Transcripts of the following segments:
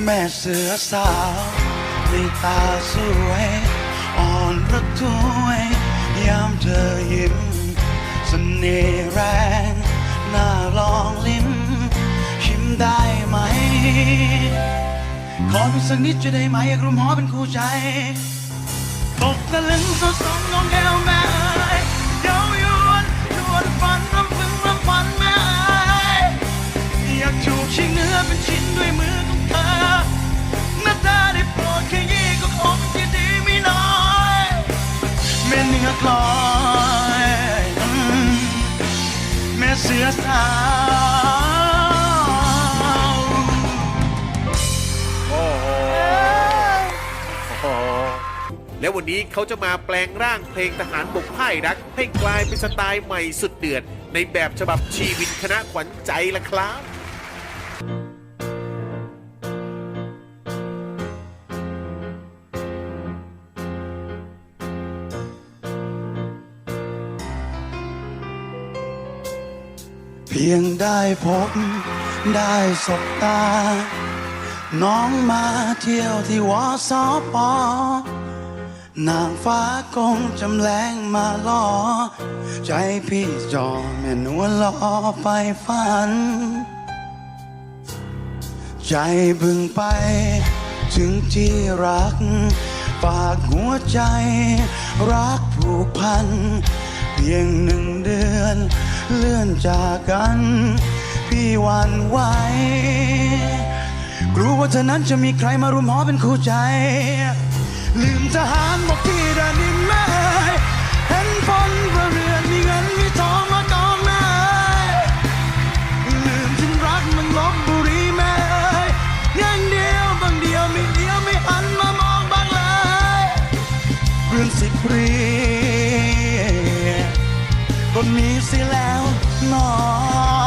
แม่เสือสาวในตาสวย อ่อนระทวยยามเธอยิ้มเสน่ห์แรงน่าลองลิ้มชิมได้ไหม ขอเพียงสักนิดจะได้ไหมอยากรุมหอเป็นคู่ใจตกตะลึงสดสมงองแก้วแม่ แม่เสือสาวโอ้โหโอ้โหแล้ววันนี้เขาจะมาแปลงร่างเพลงทหารบกพ่ายรัก ให้กลายเป็นสไตล์ใหม่สุดเดือด ในแบบฉบับชีวินคณะขวัญใจละครับ เพียงได้พบได้สบตา น้องมาเที่ยวที่วอสอปอนางฟ้าคงจำแรงมาล่อ ใจพี่จอแม่นวลล่อไปฝัน ใจบึงไป ถึงที่รัก ฝากหัวใจ รักผูกพันเพียงหนึ่งเดือน เลื่อนจากกัน พี่หวันไหวกลัวว่าเธอนั้นจะมีใครมารุมหอเป็นคู่ใจ ลืมทหารบอกที่ดานินแม่เห็นพลเรือนมีเงินมีทองมากองแม่ลืมถึงรักมันลบบุรีแม่ยย่างเดียวบางเดียวไม่เดียวไม่หันมามองบ้างเลยเรื่องสิบปรี คนมีเสิแล้วนอ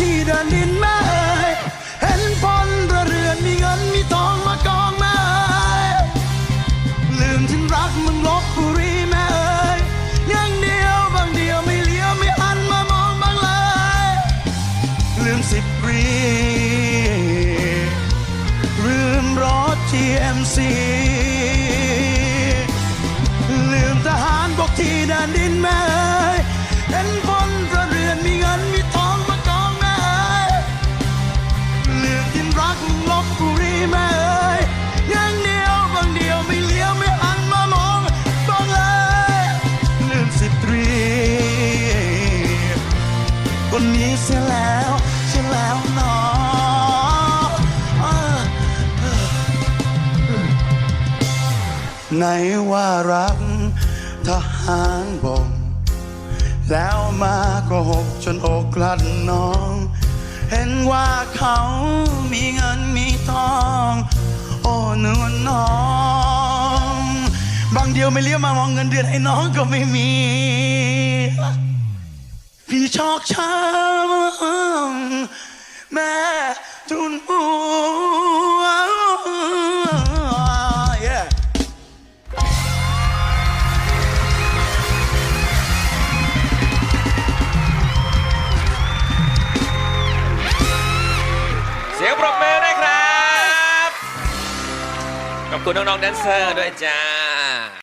ที่เดินดินแม่เอ้ยเห็นพลรือเรือนมีเงินมีทองมากองแม่เอ้ยลืมถึงรักมึงลบบุรีแม่เอ้ยย่างเดียวบางเดียวไม่เลี้ยวไม่หันมามองบ้างเลย ลืมสิบปรีลืมรถ GMC ลืมทหารบกที่แดนดินแม่ คนนี้เสียแล้วเสียแล้วหนอเออเออไหนว่ารักทหารบกแล้วมาก็หกจนอกกลัดน้อง เห็นว่าเขามีเงินมีทอง โอ้นวลน้อง บางเดียวไม่เลี้ยวมามองเงินเดือนไอ้น้องก็ไม่มี พี่ชอกช้ำแม่ทุนหัว yeah. เสียงปรบมือด้วยครับ ขอบคุณน้องๆแดนเซอร์ด้วยจ้า